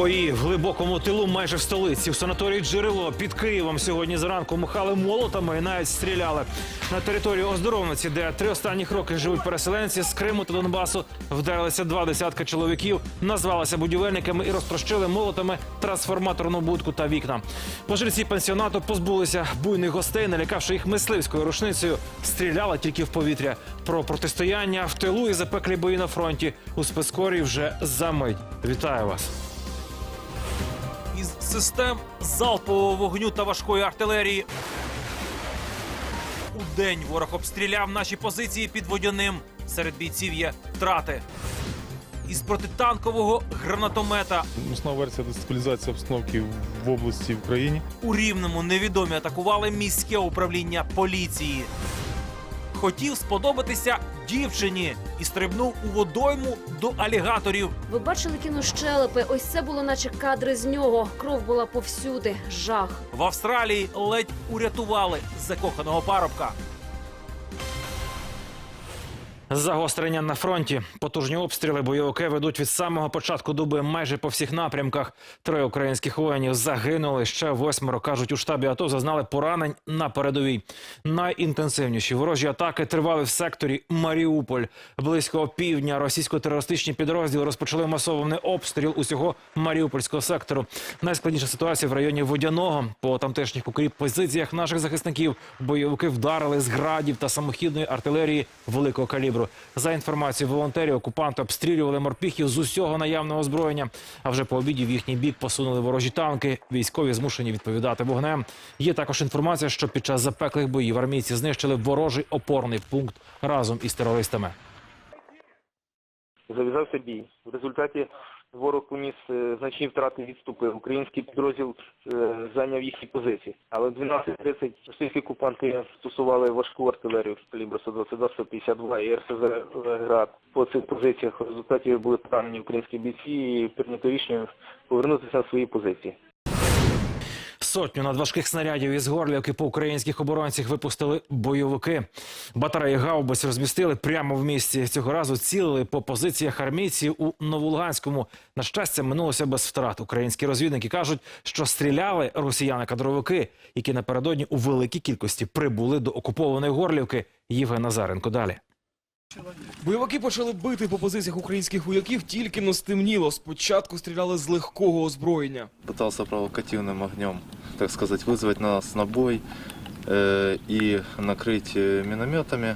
Бої в глибокому тилу майже в столиці. В санаторії Джерело під Києвом сьогодні зранку махали молотами і навіть стріляли. На території Оздоровниці, де три останніх роки живуть переселенці з Криму та Донбасу, вдарилися два десятка чоловіків, назвалися будівельниками і розтрощили молотами трансформаторну будку та вікна. Пожильці пансіонату позбулися буйних гостей, налякавши їх мисливською рушницею. Стріляли тільки в повітря. Про протистояння в тилу і запеклі бої на фронті у спецкорі вже за мить. Вітаю вас. Систем залпового вогню та важкої артилерії. У день ворог обстріляв наші позиції під водяним. Серед бійців є втрати. Із протитанкового гранатомета Основна версія дестабілізації обстановки в області в Україні. у Рівному невідомі атакували міське управління поліції. Хотів сподобатися дівчині і стрибнув у водойму до алігаторів. Ви бачили кінощелепи? Ось це було наче кадри з нього. Кров була повсюди. Жах. В Австралії ледь урятували закоханого парубка. Загострення на фронті. Потужні обстріли бойовики ведуть від самого початку доби майже по всіх напрямках. Троє українських воїнів загинули. Ще восьмеро кажуть у штабі АТО зазнали поранень на передовій. Найінтенсивніші ворожі атаки тривали в секторі Маріуполь. Близько півдня російсько-терористичні підрозділи розпочали масований обстріл усього Маріупольського сектору. Найскладніша ситуація в районі Водяного. По тамтешніх укріп позиціях наших захисників бойовики вдарили з градів та самохідної артилерії великого калібру. За інформацією волонтерів, окупанти обстрілювали морпіхів з усього наявного озброєння. А вже по обіді в їхній бік посунули ворожі танки. Військові змушені відповідати вогнем. Є також інформація, що під час запеклих боїв армійці знищили ворожий опорний пункт разом із терористами. зав'язався бій. В результаті ворог уніс е, значні втрати відступи. Український підрозділ е, зайняв їхні позиції. Але в 12.30 російські окупанти стосували важку артилерію калібру 122, 152 і РСЗ «Град» по цих позиціях. В результаті були поранені українські бійці і прийнято рішення повернутися на свої позиції. Сотню надважких снарядів із горлівки по українських оборонцях випустили бойовики. Батареї гаубиць розмістили прямо в місті. Цього разу цілили по позиціях армійців у Новолуганському. На щастя, минулося без втрат. Українські розвідники кажуть, що стріляли росіяни-кадровики, які напередодні у великій кількості прибули до окупованої горлівки. Євген Назаренко далі. Бойовики почали бити по позиціях українських вояків тільки но стемніло. Спочатку стріляли з легкого озброєння. пытался провокативным огнем, так сказать, вызвать нас на бой э, и накрыть э, минометами.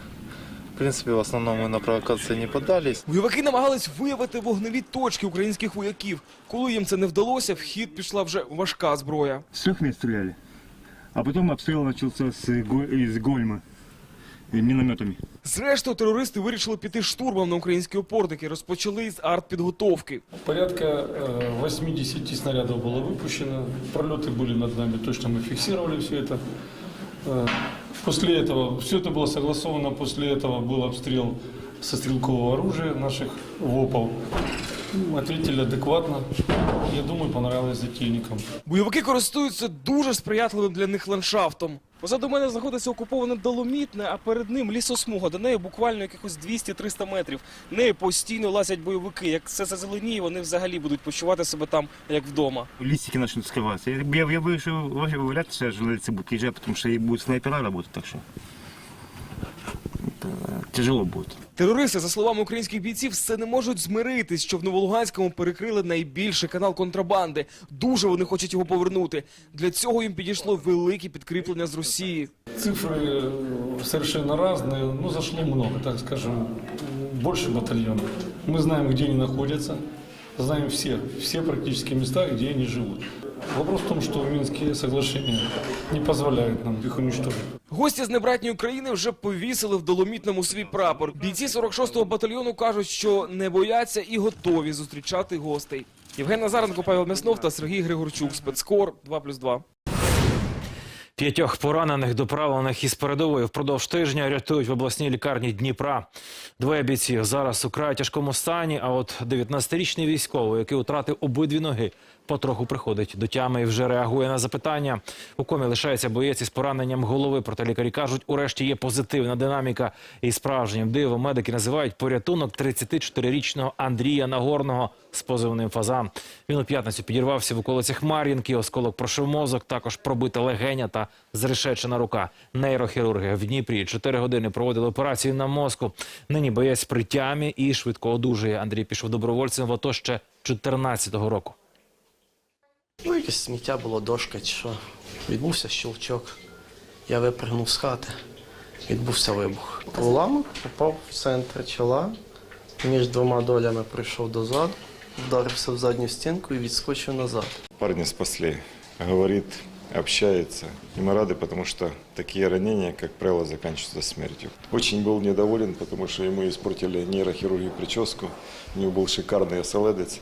В принципе, в основном мы на провокации не поддались. Бойовики намагались виявити вогневі точки українських вояків. Коли їм це не вдалося, в хід пішла вже важка зброя. С трех мест стреляли. А потом обстрел начался с, Го- из Гольма э, минометами. Зрештою, терористи вирішили піти штурмом на українські опорники. Розпочали з артпідготовки. Порядка э, 80 снарядов было выпущено. Пролеты были над нами, точно мы фиксировали все это. Э, После этого, все это было согласовано, после этого был обстрел со стрелкового оружия наших ВОПов. Ну, Ответили адекватно. Я думаю, понравилось затильникам. Бойовики користуються дуже сприятливим для них ландшафтом. Позаду мене знаходиться окуповане доломітне, а перед ним лісосмуга. До неї буквально якихось 200-300 метрів. Нею постійно лазять бойовики. Як все зазеленіє, вони взагалі будуть почувати себе там як вдома. Листики начнут скрываться. Я, я, я вышел вряд ли что журналисты будут приезжать, потому что и будут снайпера работать, так что это тяжело будет. Терористи, за словами українських бійців, все не можуть змиритись, що в Новолуганському перекрили найбільший канал контрабанди. Дуже вони хочуть його повернути. Для цього їм підійшло велике підкріплення з Росії. Цифры э, совершенно разные, но зашло много, так скажем, больше батальонов. Мы знаем, где они находятся, знаем все, все практически места, где они живут. Вопрос в том, что Минские соглашения не позволяют нам их уничтожить. Гості з небратньої країни вже повісили в доломітному свій прапор. Бійці 46-го батальйону кажуть, що не бояться і готові зустрічати гостей. Євген Назаренко, Павел Мяснов та Сергій Григорчук. Спецкор 2+,2. П'ятьох поранених, доправлених із передової впродовж тижня рятують в обласній лікарні Дніпра. Двоє бійців зараз у край тяжкому стані. А от 19-річний військовий, який втратив обидві ноги потроху приходить до тями і вже реагує на запитання. У комі лишається боєць із пораненням голови. Проте лікарі кажуть, урешті є позитивна динаміка. І справжнім дивом медики називають порятунок 34-річного Андрія Нагорного з позивним фазан. Він у п'ятницю підірвався в околицях Мар'їнки. Осколок прошив мозок, також пробита легеня та зрешечена рука. Нейрохірурги в Дніпрі 4 години проводили операцію на мозку. Нині боєць при тямі і швидко одужує. Андрій пішов добровольцем в АТО ще 14-го року. Ну, якесь сміття було, дошка чи що. Відбувся щелчок. Я випрыгнув з хати. Відбувся вибух. Уламок попав в центр чола. Між двома долями прийшов дозаду, вдарився в задню стінку і відскочив назад. Парня спасли, говорит, общается. И мы рады, потому что такие ранения, как правило, заканчиваются смертью. Очень был недоволен, потому что ему испортили нейрохирургию прическу. У него был шикарный оселедец.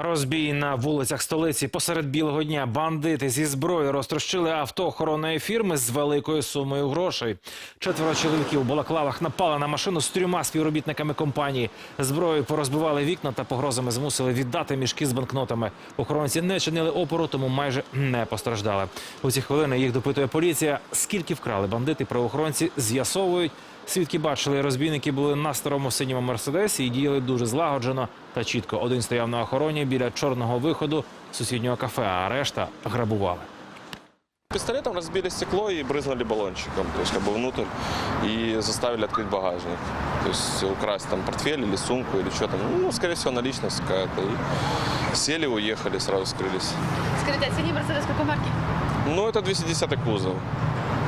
Розбій на вулицях столиці посеред білого дня. Бандити зі зброєю розтрощили авто охоронної фірми з великою сумою грошей. Четверо чоловіків у балаклавах напали на машину з трьома співробітниками компанії. Зброєю порозбивали вікна та погрозами змусили віддати мішки з банкнотами. Охоронці не чинили опору, тому майже не постраждали. У ці хвилини їх допитує поліція. Скільки вкрали бандити, правоохоронці з'ясовують. Свідки бачили, розбійники були на старому синьому мерседесі і діяли дуже злагоджено та чітко. Один стояв на охороні біля чорного виходу сусіднього кафе, а решта грабували. Пистолетом разбили стекло и брызнули баллончиком, то есть как бы внутрь, и заставили открыть багажник. То есть украсть там портфель или сумку или что там, ну, скорее всего, наличность какая-то. И сели, уехали, сразу скрылись. Скажите, а синий Мерседес какой марки? Ну, это 210 кузов.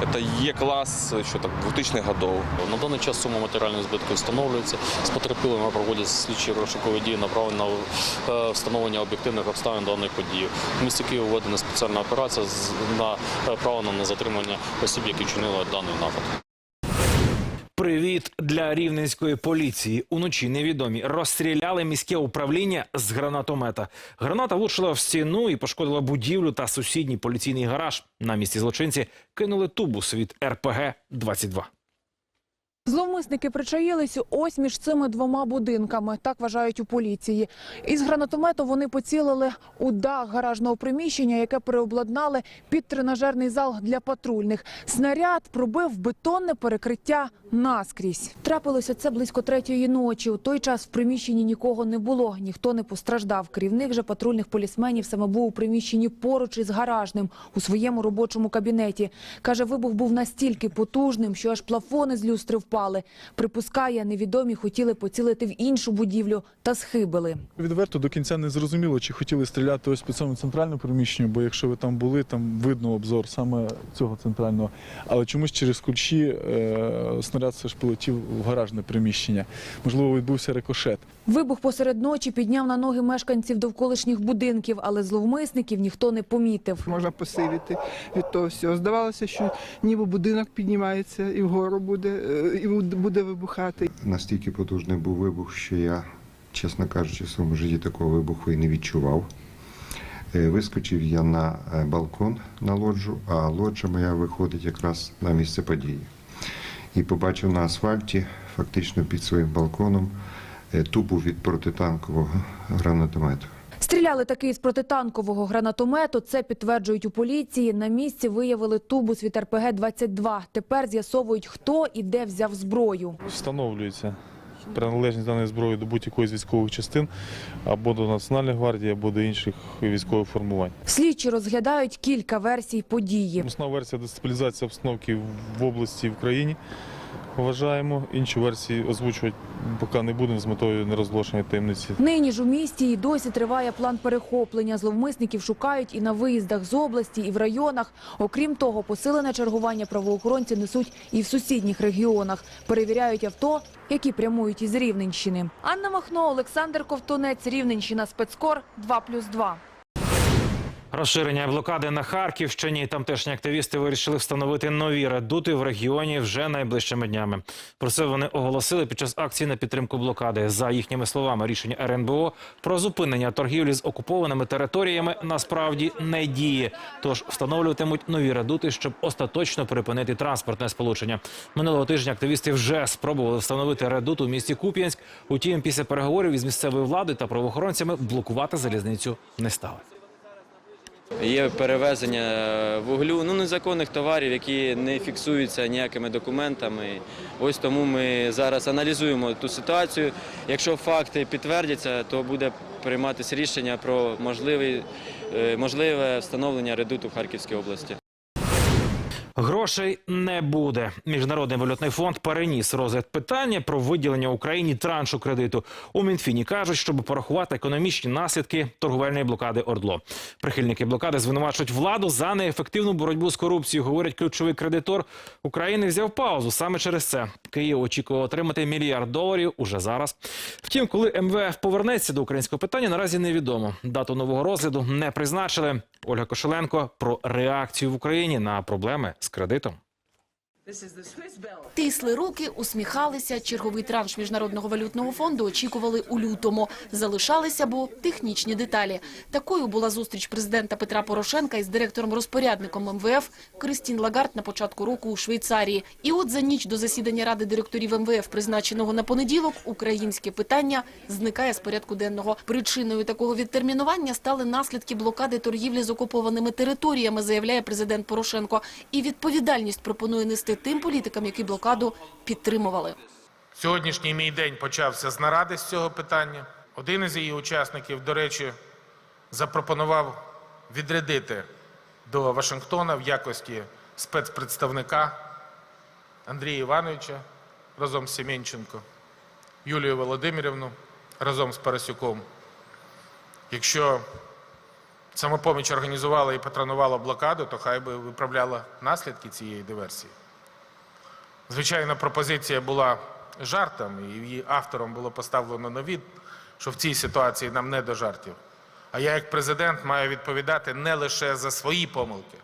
Это Е-класс еще так 2000-х годов. На даний час сума матеріальних збитків встановлюється. З потерпілими проводяться слідчі розшукові дії, направлені на е, встановлення об'єктивних обставин даної події. В місті Києві введена спеціальна операція направлена на затримання осіб, які чинили даний напад. Привіт для рівненської поліції. Уночі невідомі розстріляли міське управління з гранатомета. Граната влучила в стіну і пошкодила будівлю та сусідній поліційний гараж. На місці злочинці кинули тубус від РПГ 22 Зловмисники причаїлись ось між цими двома будинками, так вважають у поліції. Із гранатомету вони поцілили у дах гаражного приміщення, яке переобладнали під тренажерний зал для патрульних. Снаряд пробив бетонне перекриття наскрізь. Трапилося це близько третьої ночі. У той час в приміщенні нікого не було, ніхто не постраждав. Керівник же патрульних полісменів саме був у приміщенні поруч із гаражним у своєму робочому кабінеті. Каже, вибух був настільки потужним, що аж плафони з люстри впали. Припускає, невідомі хотіли поцілити в іншу будівлю та схибили. Відверто до кінця не зрозуміло, чи хотіли стріляти ось по цьому центральному приміщенню, бо якщо ви там були, там видно обзор саме цього центрального. Але чомусь через кульші е, снаряд все ж полетів в гаражне приміщення. Можливо, відбувся рикошет. Вибух посеред ночі підняв на ноги мешканців довколишніх будинків, але зловмисників ніхто не помітив. Можна посивіти від того всього. Здавалося, що ніби будинок піднімається і вгору буде, е, і буде вибухати. Настільки потужний був вибух, що я, чесно кажучи, в своєму житті такого вибуху і не відчував. Е, Вискочив я на е, балкон на лоджу, а лоджа моя виходить якраз на місце події. І побачив на асфальті, фактично під своїм балконом, тубу від протитанкового гранатомету. Стріляли таки з протитанкового гранатомету. Це підтверджують у поліції. На місці виявили тубус від РПГ-22. Тепер з'ясовують, хто і де взяв зброю. Встановлюється приналежність даної зброї до будь-якої з військових частин або до Національної гвардії, або до інших військових формувань. Слідчі розглядають кілька версій події. Основна версія дестабілізації обстановки в області і в країні. Вважаємо. Інші версії озвучувати поки не будемо з метою нерозголошення таємниці. Нині ж у місті і досі триває план перехоплення. Зловмисників шукають і на виїздах з області, і в районах. Окрім того, посилене чергування правоохоронці несуть і в сусідніх регіонах. Перевіряють авто, які прямують із Рівненщини. Анна Махно, Олександр Ковтунець, Рівненщина, спецкор 2+,2. Розширення блокади на Харківщині. Тамтешні активісти вирішили встановити нові редути в регіоні вже найближчими днями. Про це вони оголосили під час акції на підтримку блокади. За їхніми словами, рішення РНБО про зупинення торгівлі з окупованими територіями насправді не діє. Тож встановлюватимуть нові редути, щоб остаточно припинити транспортне сполучення. Минулого тижня активісти вже спробували встановити редут у місті Куп'янськ. Утім, після переговорів із місцевою владою та правоохоронцями блокувати залізницю не стали. Є перевезення вуглю, ну незаконних товарів, які не фіксуються ніякими документами. Ось тому ми зараз аналізуємо ту ситуацію. Якщо факти підтвердяться, то буде прийматися рішення про е, можливе встановлення редуту в Харківській області. Грошей не буде. Міжнародний валютний фонд переніс розгляд питання про виділення Україні траншу кредиту. У Мінфіні кажуть, щоб порахувати економічні наслідки торговельної блокади Ордло. Прихильники блокади звинувачують владу за неефективну боротьбу з корупцією. Говорять, ключовий кредитор України взяв паузу саме через це. Київ очікував отримати мільярд доларів уже зараз. Втім, коли МВФ повернеться до українського питання, наразі невідомо. Дату нового розгляду не призначили. Ольга Кошеленко про реакцію в Україні на проблеми з кредитом. Тисли руки, усміхалися. Черговий транш міжнародного валютного фонду очікували у лютому. Залишалися бо технічні деталі. Такою була зустріч президента Петра Порошенка із директором-розпорядником МВФ Кристін Лагард на початку року у Швейцарії. І от за ніч до засідання ради директорів МВФ, призначеного на понеділок, українське питання зникає з порядку денного. Причиною такого відтермінування стали наслідки блокади торгівлі з окупованими територіями, заявляє президент Порошенко. І відповідальність пропонує нести тим політикам, які блокаду підтримували. Сьогоднішній мій день почався з наради з цього питання. Один із її учасників, до речі, запропонував відрядити до Вашингтона в якості спецпредставника Андрія Івановича разом з Семенченко, Юлію Володимирівну разом з Парасюком. Якщо самопоміч організувала і патронувала блокаду, то хай би виправляла наслідки цієї диверсії. Звичайно, пропозиція була жартом, і її автором було поставлено на від, що в цій ситуації нам не до жартів. А я, як президент, маю відповідати не лише за свої помилки,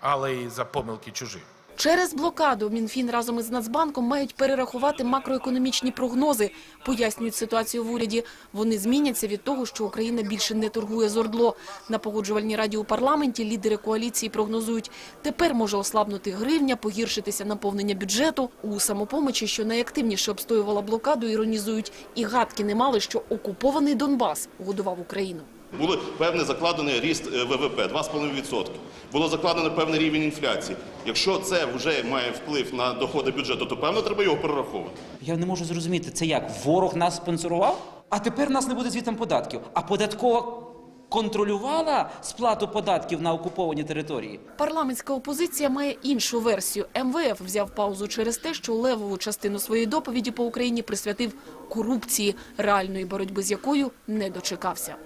але й за помилки чужих. Через блокаду Мінфін разом із Нацбанком мають перерахувати макроекономічні прогнози. Пояснюють ситуацію в уряді. Вони зміняться від того, що Україна більше не торгує з Ордло. На погоджувальній раді у парламенті лідери коаліції прогнозують, тепер може ослабнути гривня, погіршитися наповнення бюджету. У самопомочі, що найактивніше обстоювала блокаду, іронізують і гадки не мали, що окупований Донбас годував Україну. Було певний закладений ріст е, ВВП 2,5%. Було закладено певний рівень інфляції. Якщо це вже має вплив на доходи бюджету, то певно треба його перераховувати. Я не можу зрозуміти, це як ворог нас спонсорував, а тепер нас не буде звітом податків. А податкова контролювала сплату податків на окуповані території. Парламентська опозиція має іншу версію. МВФ взяв паузу через те, що левову частину своєї доповіді по Україні присвятив корупції, реальної боротьби з якою не дочекався.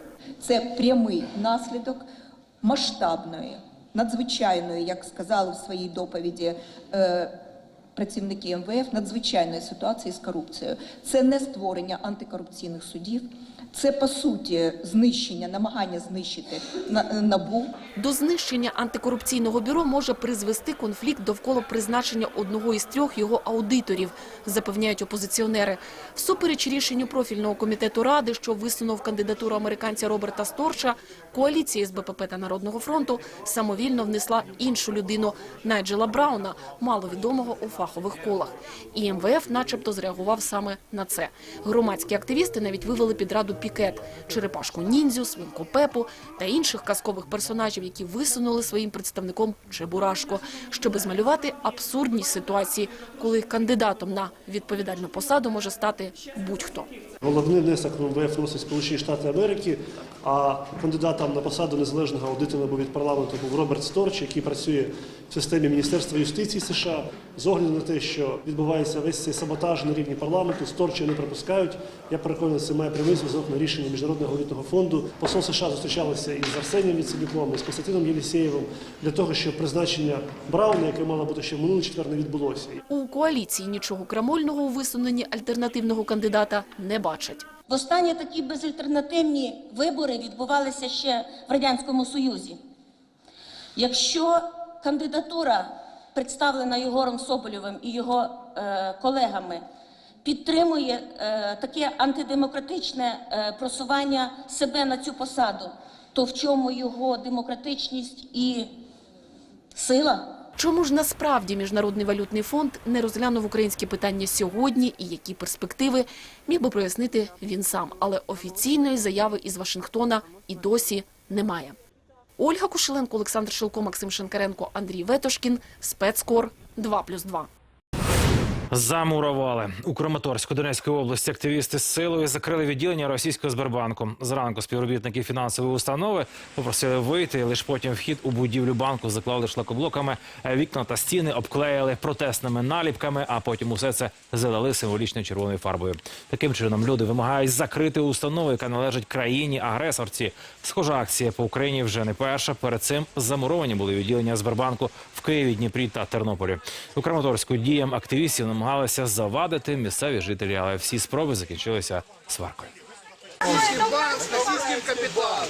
Це прямий наслідок масштабної, надзвичайної, як сказали в своїй доповіді е, працівники МВФ, надзвичайної ситуації з корупцією. Це не створення антикорупційних судів, це по суті знищення, намагання знищити на- набу. До знищення антикорупційного бюро може призвести конфлікт довкола призначення одного із трьох його аудиторів, запевняють опозиціонери. Всупереч рішенню профільного комітету ради, що висунув кандидатуру американця Роберта Сторча, коаліція з БПП та Народного фронту самовільно внесла іншу людину Найджела Брауна, маловідомого у фахових колах. І МВФ, начебто, зреагував саме на це. Громадські активісти навіть вивели під раду пікет черепашку ніндзю, свинку Пепу та інших казкових персонажів, які висунули своїм представником Чебурашко, щоби змалювати абсурдні ситуації, коли кандидатом на відповідальну посаду може стати будь-хто. Головний внесок МВФ вносить Сполучені Штати Америки, а кандидатом на посаду незалежного аудитора був від парламенту був Роберт Сторч, який працює в системі Міністерства юстиції США. З огляду на те, що відбувається весь цей саботаж на рівні парламенту, Сторча не пропускають. Я переконаний, це має прямий зв'язок на рішення Міжнародного валютного фонду. Посол США зустрічалися із Арсенієм Яценюком, із Константином Єлісєєвим для того, щоб призначення Брауна, яке мало бути ще в минулий четвер, не відбулося. У коаліції нічого крамольного у висуненні альтернативного кандидата не бачать. Востаннє такі безальтернативні вибори відбувалися ще в Радянському Союзі. Якщо кандидатура, представлена Єгором Соболєвим і його е, колегами, підтримує е, таке антидемократичне е, просування себе на цю посаду, то в чому його демократичність і сила? Чому ж насправді Міжнародний валютний фонд не розглянув українські питання сьогодні і які перспективи міг би прояснити він сам. Але офіційної заяви із Вашингтона і досі немає. Ольга Кушеленко, Олександр Шилко, Максим Шенкаренко, Андрій Ветошкін. Спецкор 2+,2. Замурували у Краматорську Донецької області. Активісти з силою закрили відділення російського Сбербанку. Зранку співробітники фінансової установи попросили вийти. Лише потім вхід у будівлю банку заклали шлакоблоками. Вікна та стіни обклеїли протестними наліпками, а потім усе це залили символічною червоною фарбою. Таким чином люди вимагають закрити установу, яка належить країні агресорці. Схожа акція по Україні вже не перша. Перед цим замуровані були відділення Сбербанку в Києві, Дніпрі та Тернополі. У Краматорську діям активістів намагалися завадити місцеві жителі, але всі спроби закінчилися сваркою. российским капиталом.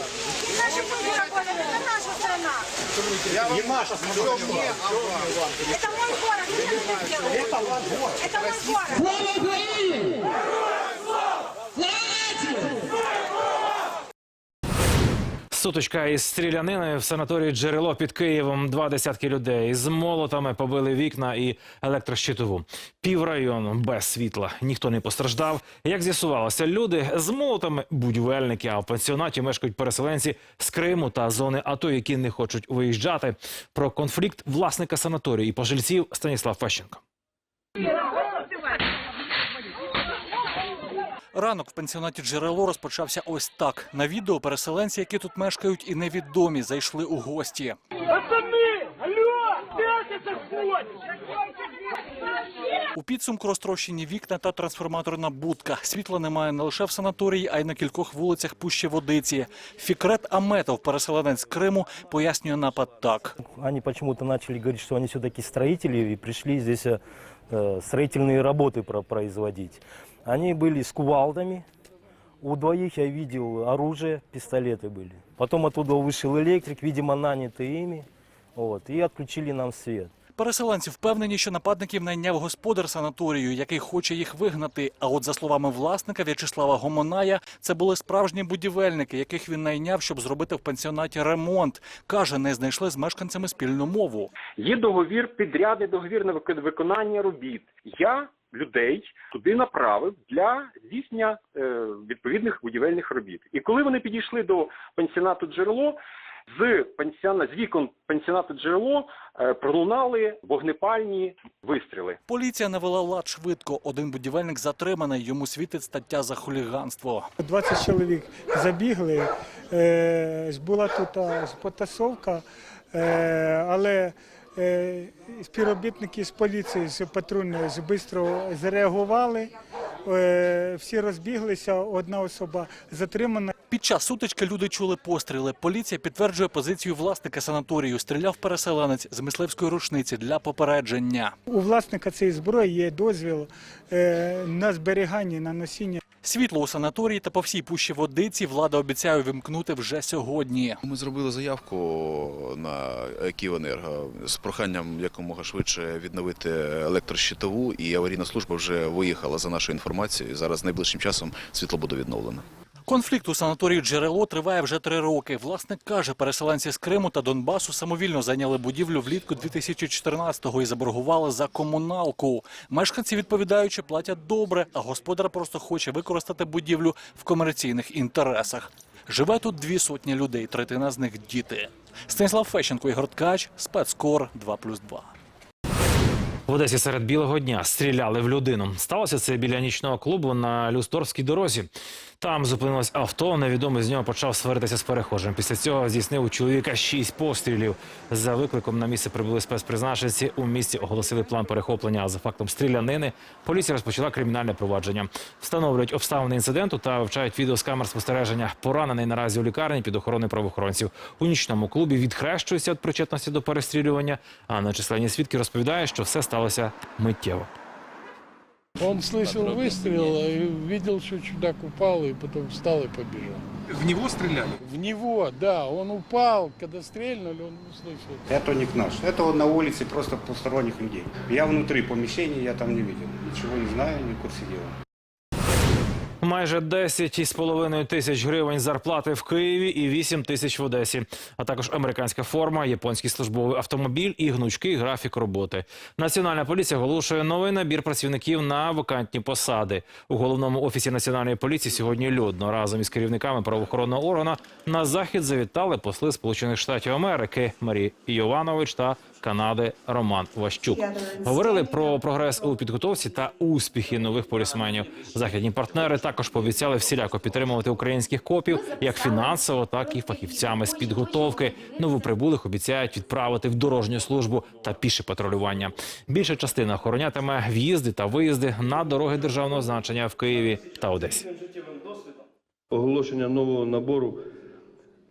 Не наша страна. Это мой город. Это ваш город. Это мой город. Сутичка із стріляниною в санаторії джерело під Києвом. Два десятки людей з молотами побили вікна і електрощитову. Піврайону без світла. Ніхто не постраждав. Як з'ясувалося, люди з молотами будівельники, а в пансіонаті мешкають переселенці з Криму та зони АТО, які не хочуть виїжджати. Про конфлікт власника санаторію і пожильців Станіслав Фещенко. Ранок в пансіонаті джерело розпочався ось так. На відео переселенці, які тут мешкають, і невідомі, зайшли у гості. Пацаны! Алло! У підсумку розтрощені вікна та трансформаторна будка. Світла немає не лише в санаторії, а й на кількох вулицях Пущі Водиці. Фікрет Аметов, переселенець Криму, пояснює напад так. Они почему-то начали говорить, что они все-таки строители и пришли здесь э, строительные работы про- производить. Они были с кувалдами. У двоих я видел оружие, пистолеты были. Потом оттуда вышел электрик, видимо, нанятый ими. Вот, и отключили нам свет. Переселенці впевнені, що нападників найняв господар санаторію, який хоче їх вигнати. А от за словами власника В'ячеслава Гомоная, це були справжні будівельники, яких він найняв, щоб зробити в пансіонаті ремонт. Каже, не знайшли з мешканцями спільну мову. Є договір, підрядний договір на виконання робіт. Я людей туди направив для здійснення е, відповідних будівельних робіт. І коли вони підійшли до пансіонату джерело, з пансіона з вікон пансіонату джерело е, пролунали вогнепальні вистріли. Поліція навела лад швидко. Один будівельник затриманий. Йому світить стаття за хуліганство. 20 чоловік забігли. Е, була тут потасовка, е, але співробітники з поліції, з патрульної швидко зреагували. Всі розбіглися, одна особа затримана. Під час сутички люди чули постріли. Поліція підтверджує позицію власника санаторію. Стріляв переселенець з мисливської рушниці для попередження. У власника цієї зброї є дозвіл е, на зберігання, на носіння. Світло у санаторії та по всій пущі водиці влада обіцяє вимкнути вже сьогодні. Ми зробили заявку на Київенерго з проханням якомога швидше відновити електрощитову, і аварійна служба вже виїхала за нашою інформацією. Зараз найближчим часом світло буде відновлено. Конфлікт у санаторії джерело триває вже три роки. Власник каже, переселенці з Криму та Донбасу самовільно зайняли будівлю влітку 2014-го і заборгували за комуналку. Мешканці відповідаючи платять добре, а господар просто хоче використати будівлю в комерційних інтересах. Живе тут дві сотні людей, третина з них діти. Станіслав Фещенко, Ігор Ткач, спецкор 2+,2. В Одесі серед білого дня стріляли в людину. Сталося це біля нічного клубу на Люсторській дорозі. Там зупинилось авто. Невідомий з нього почав сваритися з перехожим. Після цього здійснив у чоловіка шість пострілів. За викликом на місце прибули спецпризначенці. У місті оголосили план перехоплення. За фактом стрілянини поліція розпочала кримінальне провадження. Встановлюють обставини інциденту та вивчають відео з камер спостереження. Поранений наразі у лікарні під охороною правоохоронців. У нічному клубі відхрещується від причетності до перестрілювання. А на численні свідки розповідає, що все сталося миттєво. Он слышал выстрел и видел, что чудак упал, и потом встал и побежал. В него стреляли? В него, да, он упал, когда стрельнули, он услышал. Это не наш. Это он на улице просто посторонних людей. Я внутри помещения, я там не видел. Ничего не знаю, не в курсе дела. Майже 10,5 тисяч гривень зарплати в Києві і 8 тисяч в Одесі, а також американська форма, японський службовий автомобіль і гнучкий графік роботи. Національна поліція оголошує новий набір працівників на вакантні посади. У головному офісі національної поліції сьогодні людно разом із керівниками правоохоронного органу на захід завітали посли Сполучених Штатів Америки Марі Йованович та Канади Роман Ващук. Говорили про прогрес у підготовці та успіхи нових полісменів. Західні партнери також пообіцяли всіляко підтримувати українських копів як фінансово, так і фахівцями з підготовки. Новоприбулих обіцяють відправити в дорожню службу та піше патрулювання. Більша частина охоронятиме в'їзди та виїзди на дороги державного значення в Києві та Одесі. оголошення нового набору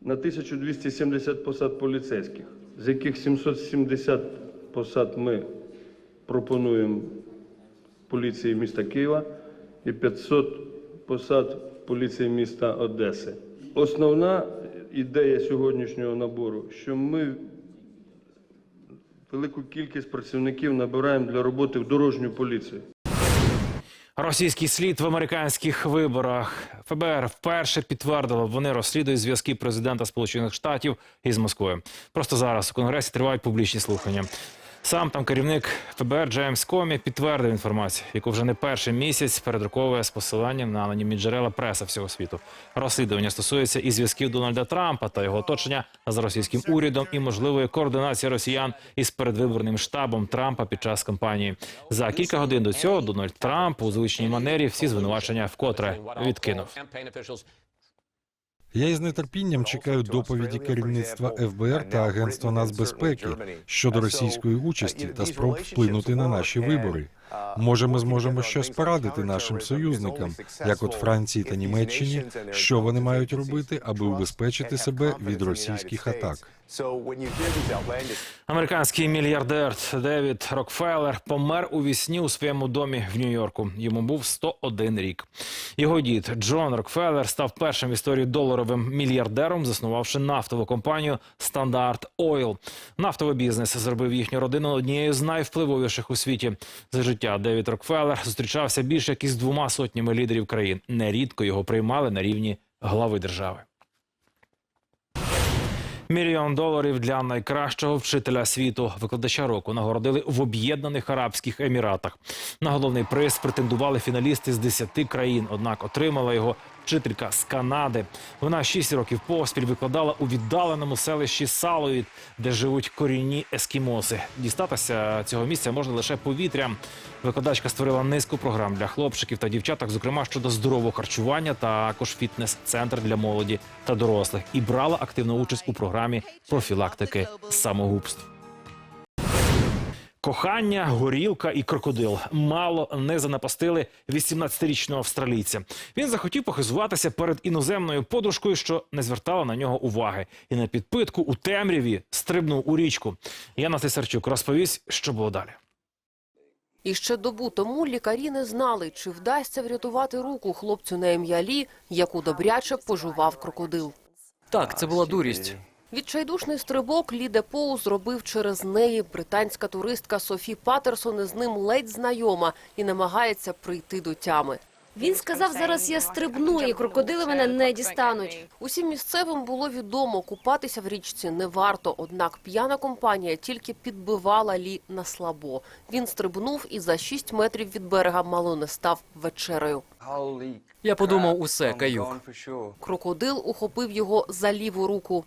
на 1270 посад поліцейських, з яких 770 посад ми пропонуємо поліції міста Києва і 500 посад поліції міста Одеси. Основна ідея сьогоднішнього набору, що ми велику кількість працівників набираємо для роботи в дорожню поліцію. Російський слід в американських виборах ФБР вперше підтвердило, вони розслідують зв'язки президента Сполучених Штатів із Москвою. Просто зараз у конгресі тривають публічні слухання. Сам там керівник ФБР Джеймс Комі підтвердив інформацію, яку вже не перший місяць передруковує з посиланням на анонімні джерела преса всього світу. Розслідування стосується і зв'язків Дональда Трампа та його оточення з російським урядом і можливої координації росіян із передвиборним штабом Трампа під час кампанії. За кілька годин до цього Дональд Трамп у звичній манері всі звинувачення вкотре відкинув. Я із нетерпінням чекаю доповіді керівництва ФБР та Агентства нацбезпеки щодо російської участі та спроб вплинути на наші вибори. Може, ми зможемо щось порадити нашим союзникам, як от Франції та Німеччині, що вони мають робити, аби убезпечити себе від російських атак. Американський мільярдер Девід Рокфеллер помер у вісні у своєму домі в Нью-Йорку. Йому був 101 рік. Його дід Джон Рокфеллер став першим в історії доларовим мільярдером, заснувавши нафтову компанію Стандарт Ойл. Нафтовий бізнес зробив їхню родину однією з найвпливовіших у світі. За життя Девід Рокфеллер зустрічався більше як із двома сотнями лідерів країн. Нерідко його приймали на рівні глави держави. Мільйон доларів для найкращого вчителя світу. Викладача року нагородили в Об'єднаних Арабських Еміратах. На головний приз претендували фіналісти з 10 країн. Однак отримала його вчителька з Канади. Вона 6 років поспіль викладала у віддаленому селищі Саловіт, де живуть корінні ескімоси. Дістатися цього місця можна лише повітрям. Викладачка створила низку програм для хлопчиків та дівчаток, зокрема щодо здорового харчування, також фітнес-центр для молоді та дорослих, і брала активну участь у програмі профілактики самогубств. Кохання, горілка і крокодил мало не занапастили 18-річного австралійця. Він захотів похизуватися перед іноземною подружкою, що не звертала на нього уваги, і на підпитку у темряві стрибнув у річку. Яна Тисарчук розповість, що було далі. І ще добу тому лікарі не знали, чи вдасться врятувати руку хлопцю на ім'я Лі, яку добряче пожував крокодил. Так, це була дурість. Відчайдушний стрибок Лі Депоу зробив через неї. Британська туристка Софі Патерсон із ним ледь знайома і намагається прийти до тями. Він сказав, зараз я стрибну, і крокодили мене не дістануть. Усім місцевим було відомо, купатися в річці не варто, однак п'яна компанія тільки підбивала Лі на слабо. Він стрибнув і за 6 метрів від берега мало не став вечерею. Я подумав, усе, каюк. Крокодил ухопив його за ліву руку.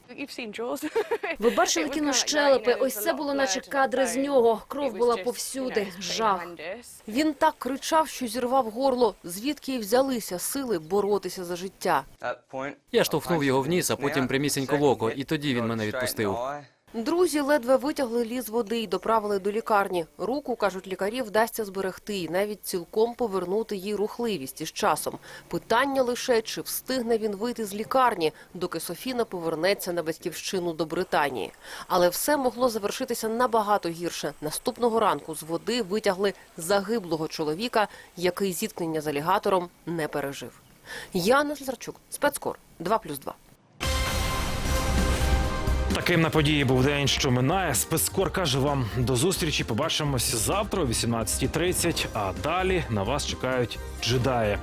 Ви бачили кінощелепи? Ось це було наче кадри з нього. Кров була повсюди. Жах. Він так кричав, що зірвав горло. Звідки й взялися сили боротися за життя? Я штовхнув його вниз, а потім прямісінько в око, і тоді він мене відпустив. Друзі ледве витягли лі з води й доправили до лікарні. Руку, кажуть лікарі, вдасться зберегти і навіть цілком повернути їй рухливість із часом. Питання лише, чи встигне він вийти з лікарні, доки Софіна повернеться на батьківщину до Британії. Але все могло завершитися набагато гірше. Наступного ранку з води витягли загиблого чоловіка, який зіткнення з алігатором не пережив. Яна Сларчук, спецкор 2+,2. Таким на події був день, що минає. Спецкор каже вам до зустрічі. Побачимось завтра о 18.30, А далі на вас чекають джедаї.